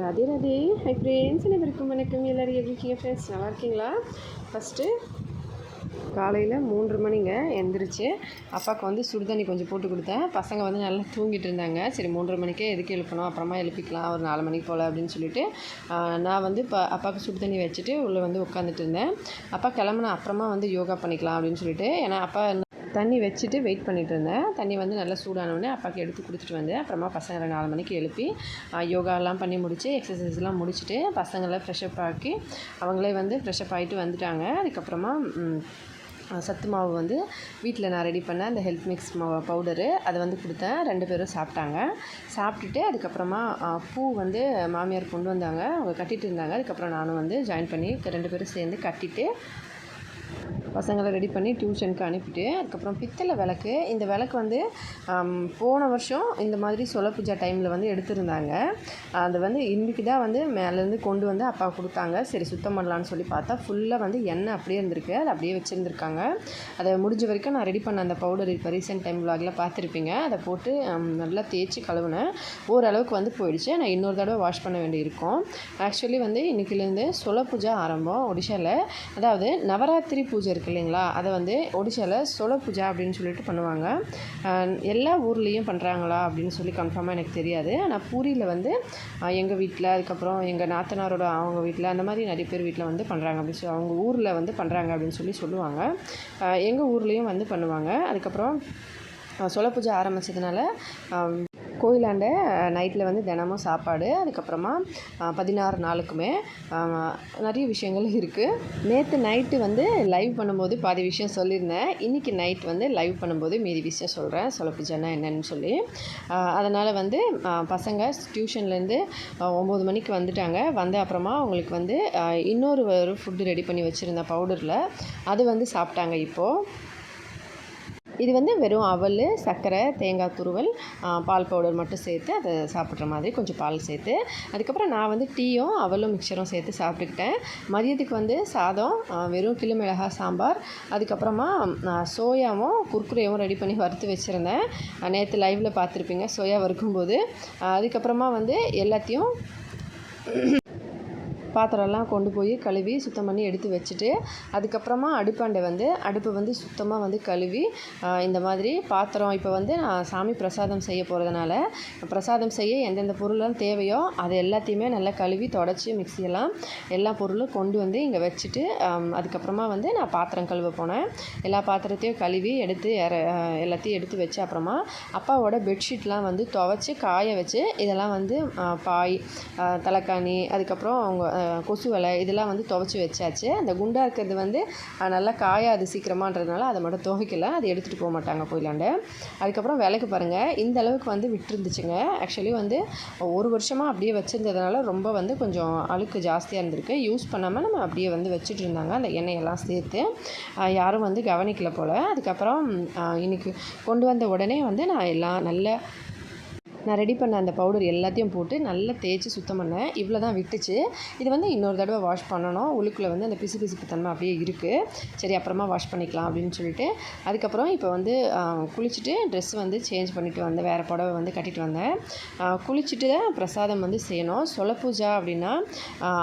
Radhe Radhe. Hi friends அனைவருக்கும் வணக்கம். எல்லோரும் எப்படி இருக்கீங்க ஃப்ரெண்ட்ஸ் நல்லா இருக்கீங்களா? ஃபஸ்ட்டு காலையில் மூன்று மணிங்க எந்திரிச்சு அப்பாவுக்கு வந்து சுடுதண்ணி கொஞ்சம் போட்டு கொடுத்தேன். பசங்க வந்து நல்லா தூங்கிட்டு இருந்தாங்க. சரி மூன்று மணிக்கே எதுக்கு எழுப்பணும்? அப்புறமா எழுப்பிக்கலாம். ஒரு நாலு மணிக்கு போல் அப்படின்னு சொல்லிட்டு நான் வந்து இப்போ அப்பாவுக்கு சுடு தண்ணி வச்சுட்டு உள்ளே வந்து உட்காந்துட்டு இருந்தேன். அப்பா கிளம்புன அப்புறமா வந்து யோகா பண்ணிக்கலாம் அப்படின்னு சொல்லிட்டு. ஏன்னா அப்பா தண்ணி வச்சுட்டு வெயிட் பண்ணிட்டு இருந்தேன். தண்ணி வந்து நல்லா சூடானோடனே அப்பாவுக்கு எடுத்து கொடுத்துட்டு வந்தேன் அப்புறமா பசங்களை நாலு மணிக்கு எழுப்பி யோகாலாம் பண்ணி முடித்து எக்ஸசைஸ்லாம் முடிச்சுட்டு பசங்களை ஃப்ரெஷ்அப் ஆக்கி அவங்களே வந்து ஃப்ரெஷ்அப் ஆகிட்டு வந்துட்டாங்க. அதுக்கப்புறமா சத்து மாவு வந்து வீட்டில் நான் ரெடி பண்ண அந்த ஹெல்த் மிக்ஸ் மாவு பவுடரு அதை வந்து கொடுத்தேன். ரெண்டு பேரும் சாப்பிட்டாங்க. சாப்பிட்டுட்டு அதுக்கப்புறமா பூ வந்து மாமியார் கொண்டு வந்தாங்க. அவங்க கட்டிகிட்டு இருந்தாங்க. அதுக்கப்புறம் நானும் வந்து ஜாயின் பண்ணி ரெண்டு பேரும் சேர்ந்து கட்டிட்டு பசங்களை ரெடி பண்ணி டியூஷனுக்கு அனுப்பிட்டு அதுக்கப்புறம் பித்தளை விளக்கு. இந்த விளக்கு வந்து போன வருஷம் இந்த மாதிரி சொல பூஜா டைமில் வந்து எடுத்திருந்தாங்க. அது வந்து இன்றைக்கி தான் வந்து மேலேருந்து கொண்டு வந்து அப்பா கொடுத்தாங்க. சரி சுத்தம் பண்ணலான்னு சொல்லி பார்த்தா ஃபுல்லாக வந்து எண்ணெய் அப்படியே இருந்திருக்கு. அது அப்படியே வச்சுருந்துருக்காங்க. அதை முடிஞ்ச வரைக்கும் நான் ரெடி பண்ண அந்த பவுடர் இப்போ ரீசெண்ட் டைம் விலாகில் பார்த்துருப்பீங்க. அதை போட்டு நல்லா தேய்ச்சி கழுவுனேன். ஓரளவுக்கு வந்து போயிடுச்சு. நான் இன்னொரு தடவை வாஷ் பண்ண வேண்டியிருக்கும் ஆக்சுவலி வந்து இன்றைக்கிலேருந்து சொல பூஜா ஆரம்பம் ஒடிஷாவில் அதாவது நவராத்திரி பூஜை இருக்குது இருக்குது இல்லைங்களா? அதை வந்து ஒடிசாவில் சொல பூஜா அப்படின்னு சொல்லிட்டு பண்ணுவாங்க. எல்லா ஊர்லேயும் பண்ணுறாங்களா அப்படின்னு சொல்லி கன்ஃபார்மாக எனக்கு தெரியாது. ஆனால் பூரியில் வந்து எங்கள் வீட்டில் அதுக்கப்புறம் எங்கள் நாத்தனாரோட அவங்க வீட்டில் அந்த மாதிரி நிறைய பேர் வீட்டில் வந்து பண்ணுறாங்க அப்படின்னு சொல்லி அவங்க ஊரில் வந்து பண்ணுறாங்க அப்படின்னு சொல்லி சொல்லுவாங்க. எங்கள் ஊர்லேயும் வந்து பண்ணுவாங்க. அதுக்கப்புறம் சொல பூஜை ஆரம்பித்ததுனால கோயிலாண்ட நைட்டில் வந்து தினமும் சாப்பாடு. அதுக்கப்புறமா பதினாறு நாளுக்குமே நிறைய விஷயங்கள் இருக்குது நேற்று நைட்டு வந்து லைவ் பண்ணும்போது பாதி விஷயம் சொல்லியிருந்தேன். இன்றைக்கி நைட் வந்து லைவ் பண்ணும்போது மீதி விஷயம் சொல்கிறேன் சொல்லப்பிச்சேன்னா என்னென்னு என்னன்னு சொல்லி. அதனால் வந்து பசங்க டியூஷன்லேருந்து ஒம்பது மணிக்கு வந்துட்டாங்க. வந்த அப்புறமா அவங்களுக்கு வந்து இன்னொரு ஒரு ஃபுட்டு ரெடி பண்ணி வச்சுருந்தேன் பவுடரில் அது வந்து சாப்பிட்டாங்க இப்போது இது வந்து வெறும் அவல் சர்க்கரை தேங்காய் துருவல் பால் பவுடர் மட்டும் சேர்த்து அதை சாப்பிட்ற மாதிரி கொஞ்சம் பால் சேர்த்து அதுக்கப்புறம் நான் வந்து டீயும் அவலும் மிக்சரும் சேர்த்து சாப்பிட்டுக்கிட்டேன். மதியத்துக்கு வந்து சாதம் வெறும் கிளிமிளகா சாம்பார் அதுக்கப்புறமா நான் சோயாவும் குர்குரேவும் ரெடி பண்ணி வறுத்து வச்சுருந்தேன். நேற்று லைவில் பார்த்துருப்பீங்க சோயா வறுக்கும்போது. அதுக்கப்புறமா வந்து எல்லாத்தையும் பாத்திரம்லாம் கொண்டு போய் கழுவி சுத்தம் பண்ணி எடுத்து வச்சுட்டு அதுக்கப்புறமா அடுப்பாண்டை வந்து அடுப்பை வந்து சுத்தமாக வந்து கழுவி இந்த மாதிரி பாத்திரம் இப்போ வந்து நான் சாமி பிரசாதம் செய்ய போகிறதுனால பிரசாதம் செய்ய எந்தெந்த பொருள்லாம் தேவையோ அது எல்லாத்தையுமே நல்லா கழுவி தொடச்சி மிக்சியெல்லாம் எல்லா பொருளும் கொண்டு வந்து இங்கே வச்சுட்டு அதுக்கப்புறமா வந்து நான் பாத்திரம் கழுவ போனேன். எல்லா பாத்திரத்தையும் கழுவி எடுத்து எல்லாத்தையும் எடுத்து வச்சு அப்புறமா அப்பாவோட பெட்ஷீட்லாம் வந்து துவைச்சி காய வச்சு இதெல்லாம் வந்து பாய் தலைக்காணி அதுக்கப்புறம் அவங்க கொசு வலை இதெல்லாம் வந்து துவைச்சி வச்சாச்சு. அந்த குண்டாக இருக்கிறது வந்து நல்லா காயாது சீக்கிரமான்றதுனால அதை மட்டும் துவைக்கல. அதை எடுத்துகிட்டு போக மாட்டாங்க கோயிலாண்டு. அதுக்கப்புறம் விலைக்கு பாருங்கள் இந்த அளவுக்கு வந்து விட்டுருந்துச்சுங்க. ஆக்சுவலி வந்து ஒரு வருஷமாக அப்படியே வச்சுருந்ததுனால ரொம்ப வந்து கொஞ்சம் அழுக்கு ஜாஸ்தியாக இருந்திருக்கு. யூஸ் பண்ணாமல் நம்ம அப்படியே வந்து வச்சுட்டு இருந்தாங்க. அந்த எண்ணெயெல்லாம் சேர்த்து. யாரும் வந்து கவனிக்கல போல். அதுக்கப்புறம் இன்றைக்கி இன்னைக்கு கொண்டு வந்த உடனே வந்து நான் எல்லாம் நல்ல நான் ரெடி பண்ண அந்த பவுடர் எல்லாத்தையும் போட்டு நல்லா தேய்ச்சி சுத்தம் பண்ணேன். இவ்வளோ தான் விட்டுச்சு. இது வந்து இன்னொரு தடவை வாஷ் பண்ணணும். உள்ளுக்குள்ளே வந்து அந்த பிசு பிசுப்பு தன்மை அப்படியே இருக்குது சரி அப்புறமா வாஷ் பண்ணிக்கலாம் அப்படின்னு சொல்லிட்டு. அதுக்கப்புறம் இப்போ வந்து குளிச்சுட்டு ட்ரெஸ் வந்து சேஞ்ச் பண்ணிவிட்டு வந்தேன் வேறு புடவை வந்து கட்டிட்டு வந்தேன். குளிச்சுட்டு தான் பிரசாதம் வந்து செய்யணும். சொல பூஜா அப்படின்னா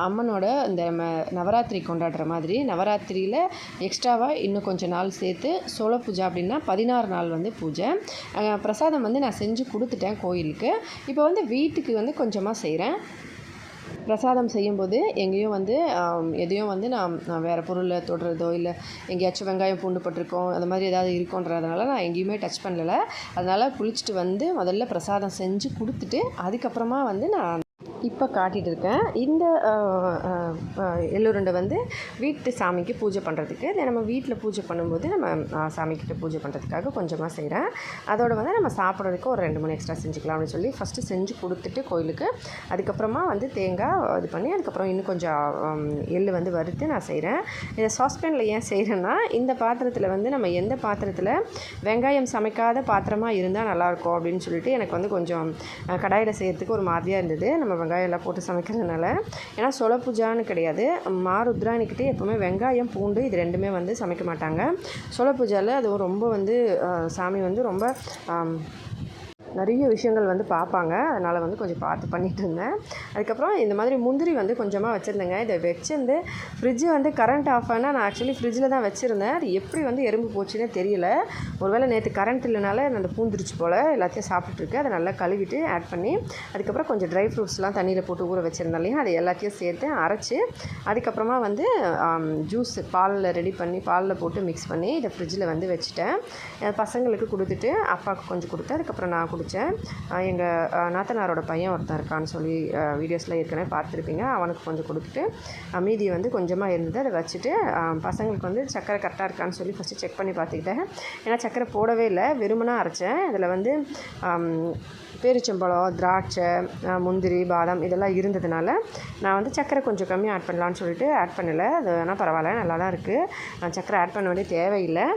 அம்மனோட இந்த நம்ம நவராத்திரி கொண்டாடுற மாதிரி நவராத்திரியில் எக்ஸ்ட்ராவாக இன்னும் கொஞ்சம் நாள் சேர்த்து சொல பூஜா அப்படின்னா பதினாறு நாள் வந்து பூஜை. பிரசாதம் வந்து நான் செஞ்சு கொடுத்துட்டேன் கோயிலுக்கு. இப்போ வந்து வீட்டுக்கு வந்து கொஞ்சமாக செய்கிறேன் பிரசாதம் செய்யும்போது எங்கேயும் வந்து எதையும் வந்து நான் நான் வேறு பொருளை தொடுறதோ இல்லை எங்கேயாச்சும் வெங்காயம் பூண்டு பட்டிருக்கோம் அந்த மாதிரி ஏதாவது இருக்கோன்றதுனால நான் எங்கேயுமே டச் பண்ணலை. அதனால் குளிச்சுட்டு வந்து முதல்ல பிரசாதம் செஞ்சு கொடுத்துட்டு அதுக்கப்புறமா வந்து நான் இப்போ காட்டிகிட்டு இருக்கேன். இந்த எள்ளுருண்டை வந்து வீட்டு சாமிக்கு பூஜை பண்ணுறதுக்கு இதை நம்ம வீட்டில் பூஜை பண்ணும்போது நம்ம சாமிக்கிட்ட பூஜை பண்ணுறதுக்காக கொஞ்சமாக செய்கிறேன் அதோட வந்து நம்ம சாப்பிட்றதுக்கு ஒரு ரெண்டு மூணு எக்ஸ்ட்ரா செஞ்சுக்கலாம் அப்படின்னு சொல்லி ஃபஸ்ட்டு செஞ்சு கொடுத்துட்டு கோயிலுக்கு. அதுக்கப்புறமா வந்து தேங்காய் இது பண்ணி அதுக்கப்புறம் இன்னும் கொஞ்சம் எள்ளு வந்து வறுத்து நான் செய்கிறேன் இதை சாஸ்பேனில் ஏன் செய்கிறேன்னா இந்த பாத்திரத்தில் வந்து நம்ம எந்த பாத்திரத்தில் வெங்காயம் சமைக்காத பாத்திரமாக இருந்தால் நல்லாயிருக்கும் அப்படின்னு சொல்லிட்டு எனக்கு வந்து கொஞ்சம் கடாயில் செய்கிறதுக்கு ஒரு மாதிரியாக இருந்தது. நம்ம வெங்காயம் எல்லாம் போட்டு சமைக்கிறதுனால. ஏன்னா சொல பூஜான்னு கிடையாது. மா ருத்ராணிக்கிட்டே எப்போவுமே வெங்காயம் பூண்டு இது ரெண்டுமே வந்து சமைக்க மாட்டாங்க. சொல பூஜாவில் அது ரொம்ப வந்து சாமி வந்து ரொம்ப நிறைய விஷயங்கள் வந்து பார்ப்பாங்க. அதனால் வந்து கொஞ்சம் பார்த்து பண்ணிகிட்டு இருந்தேன். அதுக்கப்புறம் இந்த மாதிரி முந்திரி வந்து கொஞ்சமாக வச்சுருந்தேங்க. இதை வச்சுருந்து ஃப்ரிட்ஜு வந்து கரண்ட் ஆஃப் ஆனால் நான் ஆக்சுவலி ஃப்ரிட்ஜில் தான் வச்சுருந்தேன். அது எப்படி வந்து எறும்பு போச்சுன்னே தெரியல. ஒருவேளை நேற்று கரண்ட் இல்லைனால அந்த பூந்துருச்சு போல். எல்லாத்தையும் சாப்பிட்டுருக்கு அதை நல்லா கழுவிட்டு ஆட் பண்ணி அதுக்கப்புறம் கொஞ்சம் ட்ரை ஃப்ரூட்ஸ்லாம் தண்ணியில் போட்டு ஊற வச்சுருந்தேன் இல்லையா? அதை எல்லாத்தையும் சேர்த்து அரைச்சி அதுக்கப்புறமா வந்து ஜூஸ் பாலில் ரெடி பண்ணி பாலில் போட்டு மிக்ஸ் பண்ணி இதை ஃப்ரிட்ஜில் வந்து வச்சுட்டேன். என் பசங்களுக்கு கொடுத்துட்டு அப்பாவுக்கு கொஞ்சம் கொடுத்தேன். அதுக்கப்புறம் நான் ஆரம்பித்தேன் எங்கள் நாத்தனாரோட பையன் ஒருத்தன் இருக்கான்னு சொல்லி வீடியோஸில் ஏற்கனவே பார்த்துருப்பீங்க. அவனுக்கு கொஞ்சம் கொடுத்துட்டு மீதி வந்து கொஞ்சமாக இருந்தது அதை வச்சுட்டு பசங்களுக்கு வந்து சக்கரை கரெக்டாக இருக்கான்னு சொல்லி ஃபஸ்ட்டு செக் பண்ணி பார்த்துக்கிட்டேன். ஏன்னா சக்கரை போடவே இல்லை. வெறுமனாக அரைச்சேன். இதில் வந்து பேரிச்சம்பழம் திராட்சை முந்திரி பாதாம் இதெல்லாம் இருந்ததுனால நான் வந்து சக்கரை கொஞ்சம் கம்மியாக ஆட் பண்ணலான்னு சொல்லிட்டு ஆட் பண்ணலை. அது வேணால் பரவாயில்ல. நல்லா தான் இருக்குது சக்கரை ஆட் பண்ண வேண்டிய தேவையில்லை.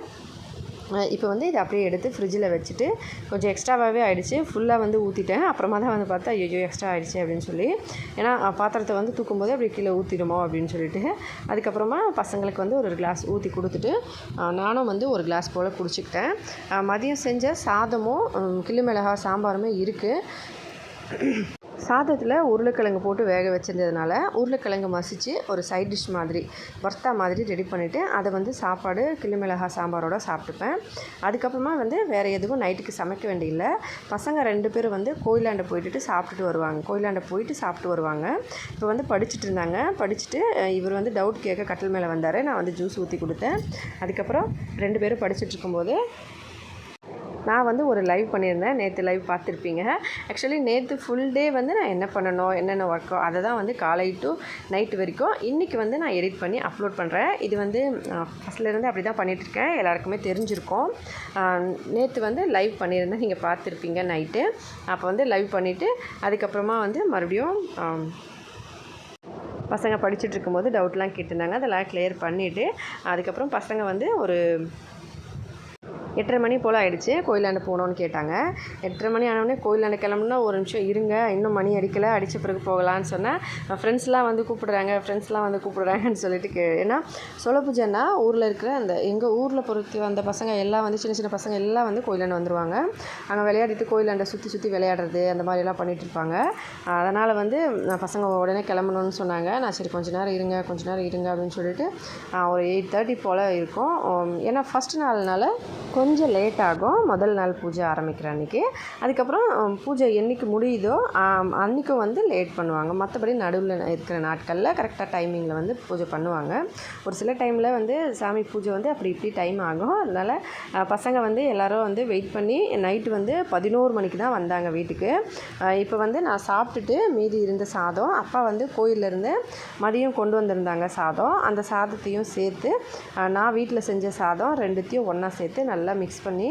இப்போ வந்து இதை அப்படியே எடுத்து ஃப்ரிட்ஜில் வச்சுட்டு கொஞ்சம் எக்ஸ்ட்ராவாகவே ஆகிடுச்சு ஃபுல்லாக வந்து ஊற்றிட்டேன் அப்புறமா தான் வந்து பார்த்தா ஐயோ எக்ஸ்ட்ரா ஆகிடுச்சு அப்படின்னு சொல்லி. ஏன்னா பாத்திரத்தை வந்து தூக்கும்போது அப்படியே கீழே ஊற்றிடுமோ அப்படின்னு சொல்லிட்டு. அதுக்கப்புறமா பசங்களுக்கு வந்து ஒரு கிளாஸ் ஊற்றி கொடுத்துட்டு நானும் வந்து ஒரு கிளாஸ் போல் குடிச்சிக்கிட்டேன். மதியம் செஞ்ச சாதமும் உம், மிளகா சாம்பாருமே இருக்குது சாதத்தில் உருளைக்கிழங்கு போட்டு வேக வச்சிருந்ததுனால உருளைக்கிழங்கு மசித்து ஒரு சைட் டிஷ் மாதிரி வர்த்தா மாதிரி ரெடி பண்ணிவிட்டு அதை வந்து சாப்பாடு கிளிமிளகா சாம்பாரோடு சாப்பிட்டுப்பேன். அதுக்கப்புறமா வந்து வேறு எதுவும் நைட்டுக்கு சமைக்க வேண்டியதில்லை பசங்க ரெண்டு பேரும் வந்து கோயிலாண்ட போயிட்டு சாப்பிட்டுட்டு வருவாங்க. கோயிலாண்ட போயிட்டு சாப்பிட்டு வருவாங்க. இப்போ வந்து படிச்சுட்டு இருந்தாங்க. படிச்சுட்டு இவர் வந்து டவுட் கேட்க கட்டில் மேலே வந்தார். நான் வந்து ஜூஸ் ஊற்றி கொடுத்தேன். அதுக்கப்புறம் ரெண்டு பேரும் படிச்சுட்டு இருக்கும்போது நான் வந்து ஒரு லைவ் பண்ணியிருந்தேன். நேற்று லைவ் பார்த்துருப்பீங்க. ஆக்சுவலி நேற்று ஃபுல் டே வந்து நான் என்ன பண்ணணும் என்னென்ன ஒர்க்கோ அதை தான் வந்து காலை டு நைட் வரைக்கும் இன்றைக்கி வந்து நான் எடிட் பண்ணி அப்லோட் பண்ணுறேன் இது வந்து ஃபஸ்ட்லேருந்து அப்படி தான் பண்ணிகிட்ருக்கேன் எல்லாருக்குமே தெரிஞ்சிருக்கும். நேற்று வந்து லைவ் பண்ணியிருந்தேன். நீங்கள் பார்த்துருப்பீங்க நைட்டு அப்போ வந்து லைவ் பண்ணிவிட்டு அதுக்கப்புறமா வந்து மறுபடியும் பசங்க படிச்சுட்டு இருக்கும்போது டவுட்லாம் கேட்டிருந்தாங்க. அதெல்லாம் கிளியர் பண்ணிவிட்டு அதுக்கப்புறம் பசங்க வந்து ஒரு எட்டரை மணி போல் ஆகிடுச்சு கோயிலாண்ட போகணுன்னு கேட்டாங்க. எட்டரை மணி ஆனவுடனே கோயிலாண்ட கிளம்புனா ஒரு நிமிஷம் இருங்க. இன்னும் மணி அடிக்கலை. அடித்த பிறகு போகலான்னு சொன்னேன் ஃப்ரெண்ட்ஸ்லாம் வந்து கூப்பிடுறாங்க. ஃப்ரெண்ட்ஸ்லாம் வந்து கூப்பிடுறாங்கன்னு சொல்லிட்டு கே ஏன்னா சொல்ல பூஜைன்னா ஊரில் இருக்கிற அந்த எங்கள் ஊரில் பொறுத்து வந்த பசங்க எல்லாம் வந்து சின்ன சின்ன பசங்க எல்லாம் வந்து கோயிலாண்ட வந்துடுவாங்க அங்கே விளையாடிட்டு கோயிலாண்ட சுற்றி சுற்றி விளையாடுறது அந்த மாதிரிலாம் பண்ணிகிட்டு இருப்பாங்க. அதனால் வந்து பசங்க உடனே கிளம்பணும்னு சொன்னாங்க. நான் சரி கொஞ்ச நேரம் இருங்க கொஞ்ச நேரம் இருங்க அப்படின்னு சொல்லிட்டு ஒரு எயிட் தேர்ட்டி போல் இருக்கும். ஏன்னா ஃபஸ்ட் நாள்னால கொஞ்சம் கொஞ்சம் லேட் ஆகும். முதல் நாள் பூஜை ஆரம்பிக்கிற அன்றைக்கி அதுக்கப்புறம் பூஜை என்றைக்கு முடியுதோ அன்றைக்கும் வந்து லேட் பண்ணுவாங்க. மற்றபடி நடுவில் இருக்கிற நாட்களில் கரெக்டாக டைமிங்கில் வந்து பூஜை பண்ணுவாங்க. ஒரு சில டைமில் வந்து சாமி பூஜை வந்து அப்படி இப்படி டைம் ஆகும். அதனால் பசங்க வந்து எல்லோரும் வந்து வெயிட் பண்ணி நைட்டு வந்து பதினோரு மணிக்கு தான் வந்தாங்க வீட்டுக்கு. இப்போ வந்து நான் சாப்பிட்டுட்டு மீதி இருந்த சாதம் அப்பா வந்து கோயில்ல இருந்து மதியம் கொண்டு வந்திருந்தாங்க சாதம். அந்த சாதத்தையும் சேர்த்து நான் வீட்டில் செஞ்ச சாதம் ரெண்டுத்தையும் ஒன்றா சேர்த்து நல்லா மிக்ஸ் பண்ணி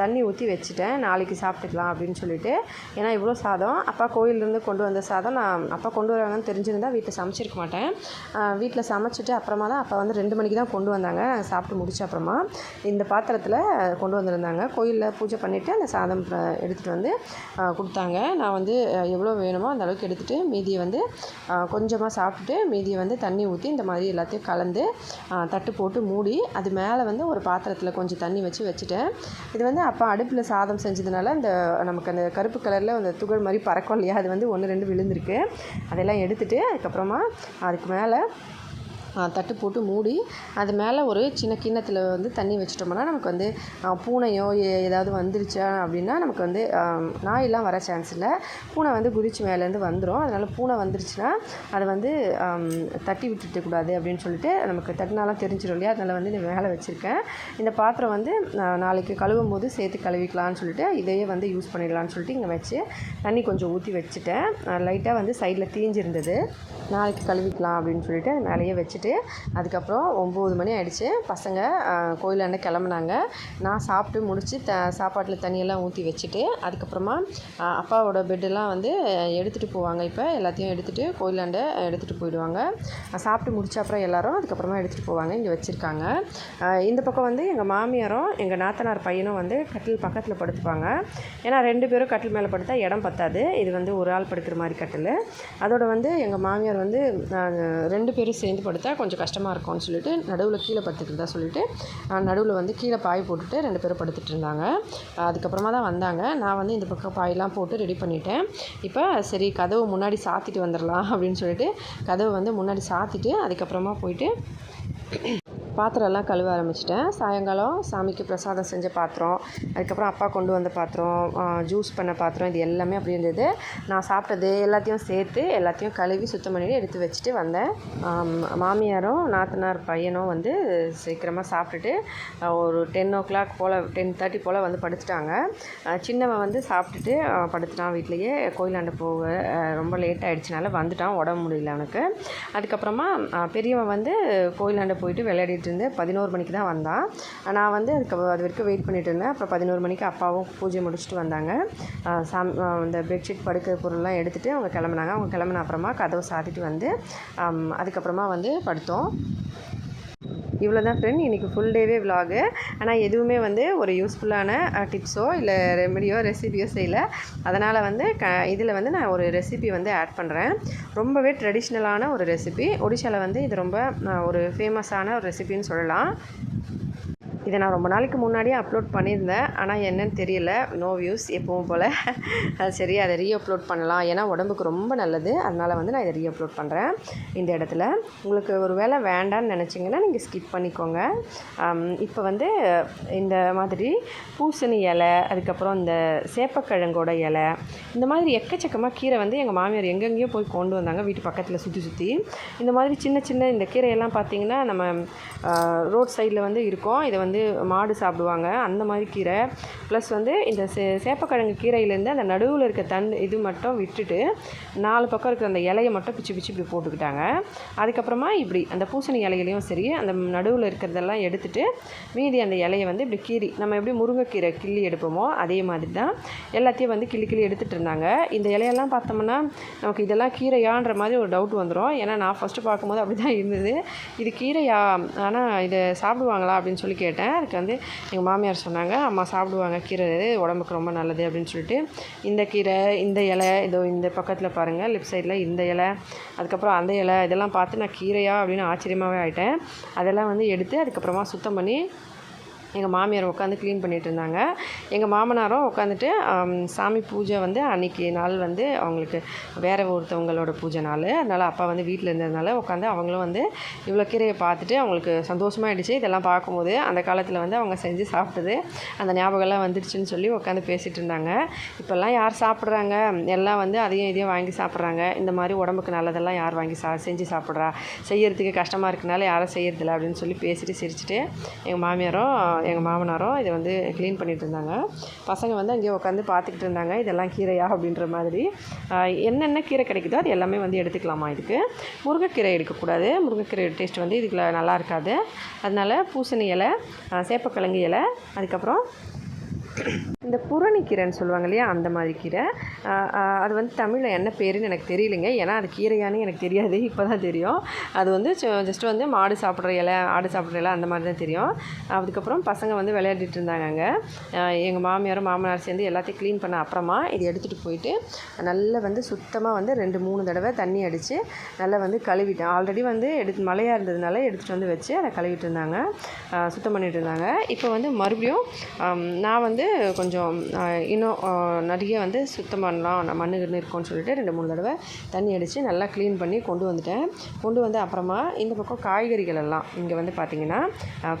தண்ணி ஊற்றி வச்சுட்டேன். நாளைக்கு சாப்பிட்டுக்கலாம் அப்படின்னு சொல்லிட்டு. ஏன்னா இவ்வளோ சாதம். அப்பா கோயிலேருந்து கொண்டு வந்த சாதம் நான் அப்பா கொண்டு வராங்கன்னு தெரிஞ்சிருந்தால் வீட்டில் சமைச்சிருக்க மாட்டேன். வீட்டில் சமைச்சிட்டு அப்புறமா தான் அப்பா வந்து ரெண்டு மணிக்கு தான் கொண்டு வந்தாங்க. நாங்கள் சாப்பிட்டு முடிச்ச அப்புறமா இந்த பாத்திரத்தில் கொண்டு வந்திருந்தாங்க. கோயிலில் பூஜை பண்ணிவிட்டு அந்த சாதம் எடுத்துகிட்டு வந்து கொடுத்தாங்க. நான் வந்து எவ்வளோ வேணுமோ அந்த அளவுக்கு எடுத்துகிட்டு மீதியை வந்து கொஞ்சமாக சாப்பிட்டுட்டு மீதியை வந்து தண்ணி ஊற்றி இந்த மாதிரி எல்லாத்தையும் கலந்து தட்டு போட்டு மூடி அது மேலே வந்து ஒரு பாத்திரத்தில் கொஞ்சம் தண்ணி வச்சு வச்சுட்டேன். இது வந்து அப்போ அடுப்பில் சாதம் செஞ்சதுனால இந்த நமக்கு அந்த கருப்பு கலரில் அந்த துகள் மாதிரி பறக்கும் இல்லையா? அது வந்து ஒன்று ரெண்டு விழுந்திருக்கு. அதெல்லாம் எடுத்துகிட்டு அதுக்கப்புறமா அதுக்கு மேலே தட்டு போட்டு மூடி அது மேலே ஒரு சின்ன கிண்ணத்தில் வந்து தண்ணி வச்சிட்டோம்னா நமக்கு வந்து பூனையோ ஏ- ஏதாவது வந்துருச்சா அப்படின்னா நமக்கு வந்து நாயெல்லாம் வர சான்ஸ் இல்லை. பூனை வந்து குதிச்சு மேலேருந்து வந்துடும் அதனால் பூனை வந்துருச்சுன்னா அதை வந்து தட்டி விட்டுட்டு கூடாது அப்படின்னு சொல்லிட்டு நமக்கு தட்டினாலாம் தெரிஞ்சிடும் இல்லையா? அதனால் வந்து இந்த மேலே வச்சுருக்கேன். இந்த பாத்திரம் வந்து நான் நாளைக்கு கழுவும் போது சேர்த்து கழுவிக்கலாம்னு சொல்லிட்டு இதையே வந்து யூஸ் பண்ணிடலாம்னு சொல்லிட்டு இங்கே வச்சு தண்ணி கொஞ்சம் ஊற்றி வச்சுட்டேன். லைட்டாக வந்து சைடில் தீஞ்சிருந்தது. நாளைக்கு கழுவிக்கலாம் அப்படின்னு சொல்லிட்டு அது மேலேயே வச்சுட்டு அதுக்கப்புறம் ஒம்பது மணி ஆகிடுச்சு பசங்க கோயிலாண்ட கிளம்புனாங்க. நான் சாப்பிட்டு முடித்து த சாப்பாட்டில் தண்ணியெல்லாம் ஊற்றி வச்சுட்டு அதுக்கப்புறமா அப்பாவோட பெட்டெல்லாம் வந்து எடுத்துகிட்டு போவாங்க இப்போ. எல்லாத்தையும் எடுத்துகிட்டு கோயிலாண்ட எடுத்துகிட்டு போயிடுவாங்க. சாப்பிட்டு முடிச்ச அப்புறம் எல்லாரும் அதுக்கப்புறமா எடுத்துகிட்டு போவாங்க. இங்கே வச்சுருக்காங்க. இந்த பக்கம் வந்து எங்கள் மாமியாரும் எங்கள் நாத்தனார் பையனும் வந்து கட்டில் பக்கத்தில் படுத்துப்பாங்க. ஏன்னா ரெண்டு பேரும் கட்டில் மேலே படுத்தா இடம் பத்தாது. இது வந்து ஒரு ஆள் படுக்கிற மாதிரி கட்டில். அதோட வந்து எங்கள் மாமியார் வந்து ரெண்டு பேரும் சேர்ந்து படுத்தா படுத்தா கொஞ்சம் கஷ்டமாக இருக்கும்னு சொல்லிட்டு நடுவில் கீழே படுத்துக்கிறதா சொல்லிட்டு நடுவில் வந்து கீழே பாய் போட்டுட்டு ரெண்டு பேரும் படுத்துட்டு இருந்தாங்க. அதுக்கப்புறமா தான் வந்தாங்க. நான் வந்து இந்த பக்கம் பாயெல்லாம் போட்டு ரெடி பண்ணிட்டேன். இப்போ சரி கதவு முன்னாடி சாத்திட்டு வந்துடலாம் அப்படின்னு சொல்லிட்டு கதவு வந்து முன்னாடி சாத்திட்டு அதுக்கப்புறமா போயிட்டு பாத்திரம்லாம் கழுவ ஆரம்பிச்சிட்டேன். சாயங்காலம் சாமிக்கு பிரசாதம் செஞ்ச பாத்திரம் அதுக்கப்புறம் அப்பா கொண்டு வந்த பாத்திரம் ஜூஸ் பண்ண பாத்திரம் இது எல்லாமே அப்படி இருந்தது. நான் சாப்பிட்டது எல்லாத்தையும் சேர்த்து எல்லாத்தையும் கழுவி சுத்தம் பண்ணி எடுத்து வச்சுட்டு வந்தேன். மாமியாரும் நாத்தனார் பையனும் வந்து சீக்கிரமாக சாப்பிட்டுட்டு ஒரு டென் ஓ கிளாக் போல் டென் தேர்ட்டி போல் வந்து படுத்துட்டாங்க. சின்னவன் வந்து சாப்பிட்டுட்டு படுத்துட்டான் வீட்லேயே. கோயிலாண்ட போக ரொம்ப லேட் ஆகிடுச்சினால வந்துட்டான். உடம்பு முடியல அவனுக்கு. அதுக்கப்புறமா பெரியவன் வந்து கோயிலாண்ட போயிட்டு விளையாடிட்டு இருந்து பதினோரு மணிக்கு தான் வந்தான் நான் வந்து அதுக்கு அது வரைக்கும் வெயிட் பண்ணிகிட்டு இருந்தேன். அப்புறம் பதினோரு மணிக்கு அப்பாவும் பூஜை முடிச்சுட்டு வந்தாங்க. சாம் இந்த பெட்ஷீட் படுக்கிற பொருள்லாம் எடுத்துகிட்டு அவங்க கிளம்புனாங்க. அவங்க கிளம்புன அப்புறமா கதவை சாத்திட்டு வந்து அதுக்கப்புறமா வந்து படுத்தோம். இவ்வளோ தான் ஃப்ரெண்ட் இன்றைக்கி ஃபுல் டேவே விலாகு ஆனால் எதுவுமே வந்து ஒரு யூஸ்ஃபுல்லான டிப்ஸோ இல்லை ரெமெடியோ ரெசிபியோ செய்யலை. அதனால் வந்து க இதில் வந்து நான் ஒரு ரெசிபி வந்து ஆட் பண்ணுறேன் ரொம்பவே ட்ரெடிஷ்னலான ஒரு ரெசிபி ஒடிஷாவில் வந்து இது ரொம்ப ஒரு ஃபேமஸான ஒரு ரெசிபின்னு சொல்லலாம். இதை நான் ரொம்ப நாளைக்கு முன்னாடியே அப்லோட் பண்ணியிருந்தேன். ஆனால் என்னன்னு தெரியல. நோ வியூஸ் எப்பவும் போல். அது சரி அதை ரீ அப்லோட் பண்ணலாம். ஏன்னா உடம்புக்கு ரொம்ப நல்லது. அதனால் வந்து நான் இதை ரீ அப்லோட் பண்ணுறேன் இந்த இடத்துல. உங்களுக்கு ஒரு வேளை வேண்டான்னு நினச்சிங்கன்னா நீங்கள் ஸ்கிப் பண்ணிக்கோங்க. இப்போ வந்து இந்த மாதிரி பூசணி இலை அதுக்கப்புறம் இந்த சேப்பக்கிழங்கோட இலை இந்த மாதிரி எக்கச்சக்கமாக கீரை வந்து எங்கள் மாமியார் எங்கெங்கேயோ போய் கொண்டு வந்தாங்க வீட்டு பக்கத்தில் சுற்றி சுற்றி இந்த மாதிரி சின்ன சின்ன இந்த கீரையெல்லாம் பார்த்தீங்கன்னா நம்ம ரோட் சைடில் வந்து இருக்கும். இதை வந்து மாடு சாப்பிடுவாங்க. அந்த மாதிரி கீரை. ப்ளஸ் வந்து இந்த சே சேப்பக்கிழங்கு கீரையிலேருந்து அந்த நடுவில் இருக்க தன் இது மட்டும் விட்டுட்டு நாலு பக்கம் இருக்கிற அந்த இலையை மட்டும் பிச்சு பிச்சு இப்படி போட்டுக்கிட்டாங்க. அதுக்கப்புறமா இப்படி அந்த பூசணி இலையிலையும் சரி அந்த நடுவில் இருக்கிறதெல்லாம் எடுத்துகிட்டு மீதி அந்த இலையை வந்து இப்படி கீறி நம்ம எப்படி முருங்கைக்கீரை கிள்ளி எடுப்போமோ அதே மாதிரி தான் எல்லாத்தையும் வந்து கிள்ளி கிள்ளி எடுத்துகிட்டு இருந்தாங்க. இந்த இலையெல்லாம் பார்த்தோம்னா நமக்கு இதெல்லாம் கீரையான்ற மாதிரி ஒரு டவுட் வந்துடும் ஏன்னா நான் ஃபஸ்ட்டு பார்க்கும்போது அப்படி தான் இருந்தது. இது கீரையா? ஆனால் இதை சாப்பிடுவாங்களா அப்படின்னு சொல்லி கேட்டேன். அதுக்கு வந்து எங்கள் மாமியார் சொன்னாங்க அம்மா சாப்பிடுவாங்க கீரை உடம்புக்கு ரொம்ப நல்லது அப்படின்னு சொல்லிட்டு இந்த கீரை இந்த இலை இதோ இந்த பக்கத்தில் பாருங்கள் லெஃப்ட் சைடில் இந்த இலை அதுக்கப்புறம் அந்த இலை இதெல்லாம் பார்த்து நான் கீரையா? அப்படின்னு ஆச்சரியமாகவே ஆகிட்டேன் அதெல்லாம் வந்து எடுத்து அதுக்கப்புறமா சுத்தம் பண்ணி எங்கள் மாமியார் உட்காந்து க்ளீன் பண்ணிகிட்டு இருந்தாங்க எங்கள் மாமனாரும் உட்காந்துட்டு சாமி பூஜை வந்து அன்றைக்கி நாள் வந்து அவங்களுக்கு வேறு ஒருத்தவங்களோட பூஜை நாள். அதனால் அப்பா வந்து வீட்டில் இருந்ததுனால உட்காந்து அவங்களும் வந்து இவ்வளோ கீரையை பார்த்துட்டு அவங்களுக்கு சந்தோஷமாகிடுச்சு இதெல்லாம் பார்க்கும்போது அந்த காலத்தில் வந்து அவங்க செஞ்சு சாப்பிட்டது அந்த ஞாபகம்லாம் வந்துடுச்சுன்னு சொல்லி உட்காந்து பேசிகிட்டு இருந்தாங்க இப்போல்லாம் யார் சாப்பிட்றாங்க? எல்லாம் வந்து அதையும் இதையும் வாங்கி சாப்பிட்றாங்க. இந்த மாதிரி உடம்புக்கு நல்லதெல்லாம் யார் வாங்கி சா செஞ்சு சாப்பிட்றா? செய்யறதுக்கு கஷ்டமாக இருக்கனால யாரும் செய்யறதில்ல அப்படின்னு சொல்லி பேசிட்டு சிரிச்சுட்டு எங்கள் மாமியாரும் எங்கள் மாமனாரும் இதை வந்து க்ளீன் பண்ணிட்டு இருந்தாங்க. பசங்க வந்து அங்கேயே உட்காந்து பார்த்துக்கிட்டு இருந்தாங்க. இதெல்லாம் கீரையா அப்படின்ற மாதிரி. என்னென்ன கீரை கிடைக்குதோ அது எல்லாமே வந்து எடுத்துக்கலாமா இதுக்கு? முருங்கைக்கீரை எடுக்கக்கூடாது. முருங்கைக்கீரை டேஸ்ட் வந்து இதுக்குள்ள நல்லா இருக்காது. அதனால பூசணி இலை சேப்பக்கிழங்கு இலை அதுக்கப்புறம் இந்த புறணிக்கீரைன்னு சொல்லுவாங்க இல்லையா அந்த மாதிரி கீரை. அது வந்து தமிழில் என்ன பேருன்னு எனக்கு தெரியலைங்க. ஏன்னா அது கீரையானு எனக்கு தெரியாது இப்போ தான் தெரியும். அது வந்து ஜஸ்ட் வந்து மாடு சாப்பிட்ற இலை ஆடு சாப்பிட்ற இலை அந்த மாதிரி தான் தெரியும். அதுக்கப்புறம் பசங்க வந்து விளையாடிட்டு இருந்தாங்க அங்கே எங்கள் மாமியாரும் மாமனார் சேர்ந்து எல்லாத்தையும் க்ளீன் பண்ண அப்புறமா இது எடுத்துகிட்டு போயிட்டு நல்லா வந்து சுத்தமாக வந்து ரெண்டு மூணு தடவை தண்ணி அடித்து நல்லா வந்து கழுவிட்டேன். ஆல்ரெடி வந்து எடுத்து மழையாக இருந்ததுனால எடுத்துகிட்டு வந்து வச்சு அதை கழுவிட்டு இருந்தாங்க. சுத்தம் பண்ணிட்டு இருந்தாங்க. இப்போ வந்து மறுபடியும் நான் வந்து கொஞ்சம் இன்னும் நிறைய வந்து சுத்தம் பண்ணலாம். நான் மண்ணு கிண்ணு இருக்கும்னு சொல்லிட்டு ரெண்டு மூணு தடவை தண்ணி அடித்து நல்லா க்ளீன் பண்ணி கொண்டு வந்துட்டேன். கொண்டு வந்து அப்புறமா இந்த பக்கம் காய்கறிகள் எல்லாம். இங்கே வந்து பார்த்திங்கன்னா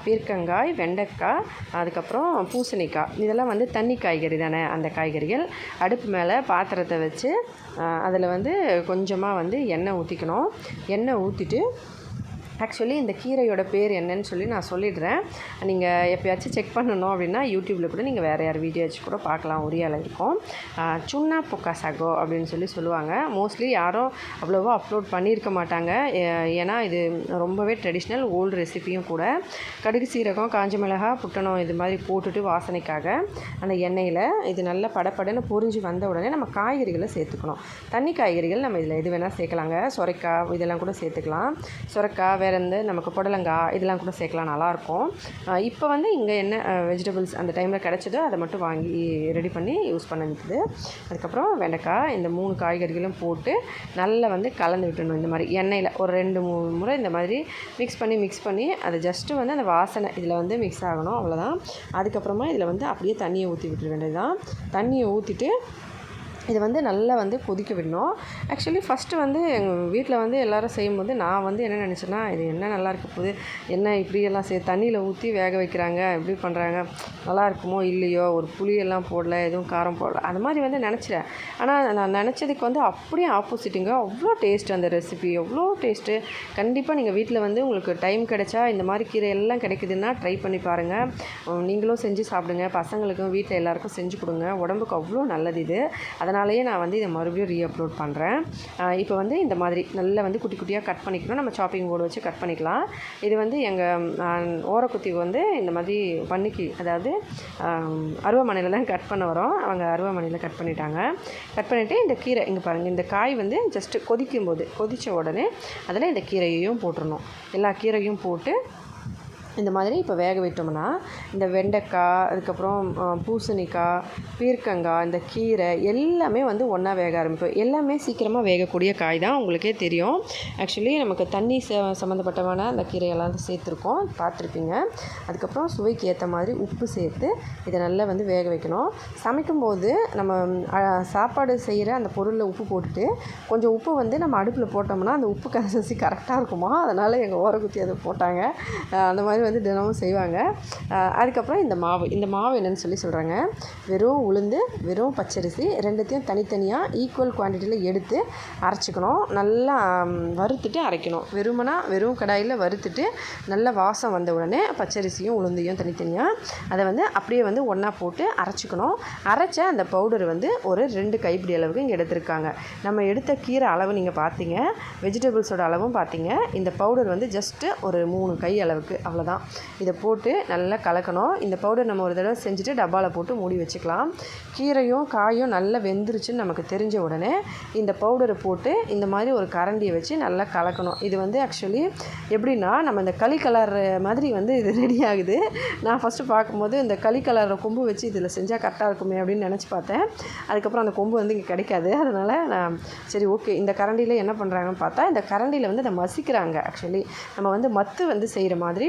பீர்க்கங்காய் வெண்டைக்காய் அதுக்கப்புறம் பூசணிக்காய். இதெல்லாம் வந்து தண்ணி காய்கறி தானே அந்த காய்கறிகள். அடுப்பு மேலே பாத்திரத்தை வச்சு அதில் வந்து கொஞ்சமாக வந்து எண்ணெய் ஊற்றிக்கணும் எண்ணெய் ஊற்றிட்டு ஆக்சுவலி இந்த கீரையோட பேர் என்னன்னு சொல்லி நான் சொல்லிடுறேன். நீங்கள் எப்பயாச்சும் செக் பண்ணணும் அப்படின்னா யூடியூப்பில் கூட நீங்கள் வேறு யார் வீடியோ வச்சு கூட பார்க்கலாம். ஒரியாவில் இருக்கும். சுன்னா பொக்கா சகோ அப்படின்னு சொல்லி சொல்லுவாங்க. மோஸ்ட்லி யாரும் அவ்வளோவா அப்லோட் பண்ணியிருக்க மாட்டாங்க. ஏன்னா இது ரொம்பவே ட்ரெடிஷ்னல் ஓல்டு ரெசிபியும் கூட. கடுகு சீரகம் காஞ்ச மிளகா புட்டணம் இது மாதிரி போட்டுட்டு வாசனைக்காக அந்த எண்ணெயில் இது நல்லா படப்படன்னு பொரிஞ்சு வந்த உடனே நம்ம காய்கறிகளை சேர்த்துக்கணும். தண்ணி காய்கறிகள் நம்ம இதில் எது வேணால் சேர்க்கலாங்க. சுரைக்காய் இதெல்லாம் கூட சேர்த்துக்கலாம். சுரைக்காய் வேறு நமக்கு புடலங்காய் இதெல்லாம் கூட சேர்க்கலாம் நல்லாயிருக்கும். இப்போ வந்து இங்கே என்ன வெஜிடபிள்ஸ் அந்த டைமில் கிடச்சதோ அதை மட்டும் வாங்கி ரெடி பண்ணி யூஸ் பண்ணிருக்குது அதுக்கப்புறம் வெண்டைக்காய் இந்த மூணு காய்கறிகளும் போட்டு நல்லா வந்து கலந்து விட்டுணும் இந்த மாதிரி எண்ணெயில் ஒரு ரெண்டு மூணு முறை இந்த மாதிரி மிக்ஸ் பண்ணி மிக்ஸ் பண்ணி அதை ஜஸ்ட்டு வந்து அந்த வாசனை இதில் வந்து மிக்ஸ் ஆகணும் அவ்வளோதான் அதுக்கப்புறமா இதில் வந்து அப்படியே தண்ணியை ஊற்றி விட்டுற வேண்டியது தான் தண்ணியை ஊற்றிட்டு இது வந்து நல்லா வந்து கொதிக்க விடணும். ஆக்சுவலி ஃபஸ்ட்டு வந்து எங்கள் வீட்டில் வந்து எல்லோரும் செய்யும்போது நான் வந்து என்ன நினச்சேன்னா இது என்ன நல்லா இருக்க போகுது? என்ன இப்படியெல்லாம் செய் தண்ணியில் ஊற்றி வேக வைக்கிறாங்க இப்படி பண்ணுறாங்க நல்லா இருக்குமோ இல்லையோ? ஒரு புளியெல்லாம் போடல எதுவும் காரம் போடல. அந்த மாதிரி வந்து நினச்சிட்டேன். ஆனால் நான் நினச்சதுக்கு வந்து அப்படியே ஆப்போசிட்டுங்க அவ்வளோ டேஸ்ட் அந்த ரெசிபி எவ்வளோ டேஸ்ட்டு கண்டிப்பாக நீங்கள் வீட்டில் வந்து உங்களுக்கு டைம் கிடைச்சா இந்த மாதிரி கீரை எல்லாம் கிடைக்குதுன்னா ட்ரை பண்ணி பாருங்கள் நீங்களும் செஞ்சு சாப்பிடுங்க. பசங்களுக்கும் வீட்டில் எல்லாருக்கும் செஞ்சு கொடுங்க. உடம்புக்கு அவ்வளோ நல்லது இது. அதனால் அதனாலேயே நான் வந்து இதை மறுபடியும் ரீ அப்லோட் பண்ணுறேன் இப்போ வந்து இந்த மாதிரி நல்லா வந்து குட்டி குட்டியாக கட் பண்ணிக்கணும். நம்ம சாப்பிங் போர்டு வச்சு கட் பண்ணிக்கலாம். இது வந்து எங்கள் ஓரக்குத்தி வந்து இந்த மாதிரி பண்ணிக்கு அதாவது அருவாமனையில் தான் கட் பண்ண வரோம். அவங்க அருவாமனையில் கட் பண்ணிட்டாங்க. கட் பண்ணிவிட்டு இந்த கீரை இங்கே பாருங்கள் இந்த காய் வந்து ஜஸ்ட்டு கொதிக்கும் போது கொதித்த உடனே அதில் இந்த கீரையையும் போட்டுடணும் எல்லா கீரையும் போட்டு இந்த மாதிரி இப்போ வேக விட்டோம்னா இந்த வெண்டைக்காய் அதுக்கப்புறம் பூசணிக்காய் பீர்க்கங்காய் இந்த கீரை எல்லாமே வந்து ஒன்றா வேக ஆரம்பிப்போம். எல்லாமே சீக்கிரமாக வேகக்கூடிய காய் தான் உங்களுக்கே தெரியும். ஆக்சுவலி நமக்கு தண்ணி ச சம்மந்தப்பட்டமான அந்த கீரையெல்லாம் சேர்த்துருக்கோம். பார்த்துருப்பீங்க. அதுக்கப்புறம் சுவைக்கு ஏற்ற மாதிரி உப்பு சேர்த்து இதை நல்லா வந்து வேக வைக்கணும். சமைக்கும்போது நம்ம சாப்பாடு செய்கிற அந்த பொருளில் உப்பு போட்டுட்டு கொஞ்சம் உப்பு வந்து நம்ம அடுப்பில் போட்டோம்னா அந்த உப்பு கன்சிஸ்டன்சி கரெக்டாக இருக்குமா? அதனால் எங்கள் ஓரக்குத்தி அதை போட்டாங்க. அந்த மாதிரி வந்து தினமும் செய்வாங்க. அதுக்கப்புறம் இந்த மாவு. இந்த மாவு என்னென்னு சொல்லி சொல்கிறாங்க வெறும் உளுந்து வெறும் பச்சரிசி ரெண்டுத்தையும் தனித்தனியாக ஈக்குவல் குவான்டிட்டியில் எடுத்து அரைச்சிக்கணும். நல்லா வறுத்துட்டு அரைக்கணும். வெறுமனா வெறும் கடாயில் வறுத்துட்டு நல்ல வாசம் வந்த உடனே பச்சரிசியும் உளுந்தையும் தனித்தனியாக அதை வந்து அப்படியே வந்து ஒன்றா போட்டு அரைச்சிக்கணும். அரைச்ச அந்த பவுடர் வந்து ஒரு ரெண்டு கைப்பிடி அளவுக்கு இங்கே எடுத்திருக்காங்க. நம்ம எடுத்த கீரை அளவு நீங்கள் பார்த்தீங்க வெஜிடபிள்ஸோட அளவும் பார்த்தீங்க இந்த பவுடர் வந்து ஜஸ்ட்டு ஒரு மூணு கை அளவுக்கு அவ்வளோதான் தான் இதை போட்டு நல்லா கலக்கணும். இந்த பவுடர் நம்ம ஒரு தடவை செஞ்சுட்டு டப்பாவில் போட்டு மூடி வச்சுக்கலாம். கீரையும் காயும் நல்லா வெந்துருச்சுன்னு நமக்கு தெரிஞ்ச உடனே இந்த பவுடரை போட்டு இந்த மாதிரி ஒரு கரண்டியை வச்சு நல்லா கலக்கணும். இது வந்து ஆக்சுவலி எப்படின்னா நம்ம இந்த களி கலர் மாதிரி வந்து இது ரெடி ஆகுது. நான் ஃபஸ்ட்டு பார்க்கும்போது இந்த களி கலர் கொம்பு வச்சு இதில் செஞ்சால் கரெக்டாக இருக்குமே அப்படின்னு நினச்சி பார்த்தேன். அதுக்கப்புறம் அந்த கொம்பு வந்து இங்கே கிடைக்காது. அதனால் நான் சரி ஓகே இந்த கரண்டியில் என்ன பண்ணுறாங்கன்னு பார்த்தா இந்த கரண்டியில் வந்து அதை மசிக்கிறாங்க ஆக்சுவலி நம்ம வந்து மத்து வந்து செய்கிற மாதிரி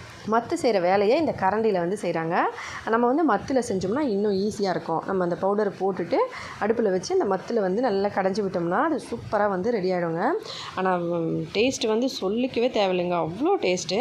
மத்து செய்கிற வேலையை இந்த கரண்டியில் வந்து செய்கிறாங்க நம்ம வந்து மத்தில் செஞ்சோம்னா இன்னும் ஈஸியாக இருக்கும். நம்ம அந்த பவுடரை போட்டுட்டு அடுப்பில் வச்சு அந்த மத்தில் வந்து நல்லா கடைஞ்சி விட்டோம்னா அது சூப்பராக வந்து ரெடி ஆகிடுங்க ஆனால் டேஸ்ட் வந்து சொல்லிக்கவே தேவையில்லைங்க. அவ்வளோ டேஸ்ட்டு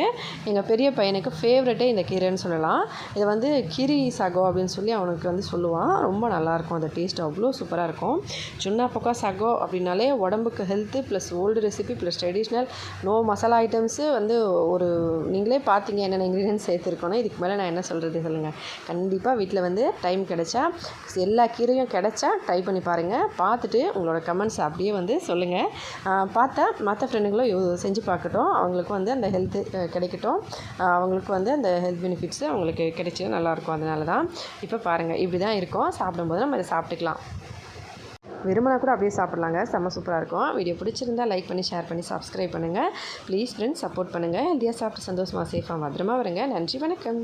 எங்கள் பெரிய பையனுக்கு ஃபேவரட்டே இந்த கீரைன்னு சொல்லலாம். இதை வந்து கீரி சகோ அப்படின்னு சொல்லி அவனுக்கு வந்து சொல்லுவான். ரொம்ப நல்லாயிருக்கும் அந்த டேஸ்ட் அவ்வளோ சூப்பராக இருக்கும். சுண்ணா பக்கா சகோ அப்படின்னாலே உடம்புக்கு health plus old recipe plus traditional no masala items வந்து ஒரு நீங்களே பார்த்தீங்க என்னென்ன இன்க்ரீடியன்ஸ் சேர்த்துருக்கோனோ இதுக்கு மேலே நான் என்ன சொல்கிறது சொல்லுங்கள் கண்டிப்பாக வீட்டில் வந்து டைம் கிடைச்சா எல்லா கீரையும் கிடைச்சா ட்ரை பண்ணி பாருங்கள் பார்த்துட்டு உங்களோட கமெண்ட்ஸ் அப்படியே வந்து சொல்லுங்கள் பார்த்தா மற்ற ஃப்ரெண்டுங்களும் செஞ்சு பார்க்கட்டும். அவங்களுக்கும் வந்து அந்த ஹெல்த்து கிடைக்கட்டும். அவங்களுக்கு வந்து அந்த ஹெல்த் பெனிஃபிட்ஸு அவங்களுக்கு கிடைச்சி நல்லாயிருக்கும் அதனால தான் இப்போ பாருங்கள் இப்படி தான் இருக்கும். சாப்பிடும்போது நம்ம இதை சாப்பிட்டுக்கலாம். விரும்பினா கூட அப்படியே சாப்பிட்லாங்க. செம்ம சூப்பராக இருக்கும். வீடியோ பிடிச்சிருந்தா லைக் பண்ணி ஷேர் பண்ணி சப்ஸ்கிரைப் பண்ணுங்கள் ப்ளீஸ் ஃப்ரெண்ட்ஸ் சப்போர்ட் பண்ணுங்கள் ஹெல்த்தியாக சாப்பிட்டு சந்தோஷமாக சேஃபாக பத்திரமா வருங்க. நன்றி வணக்கம்.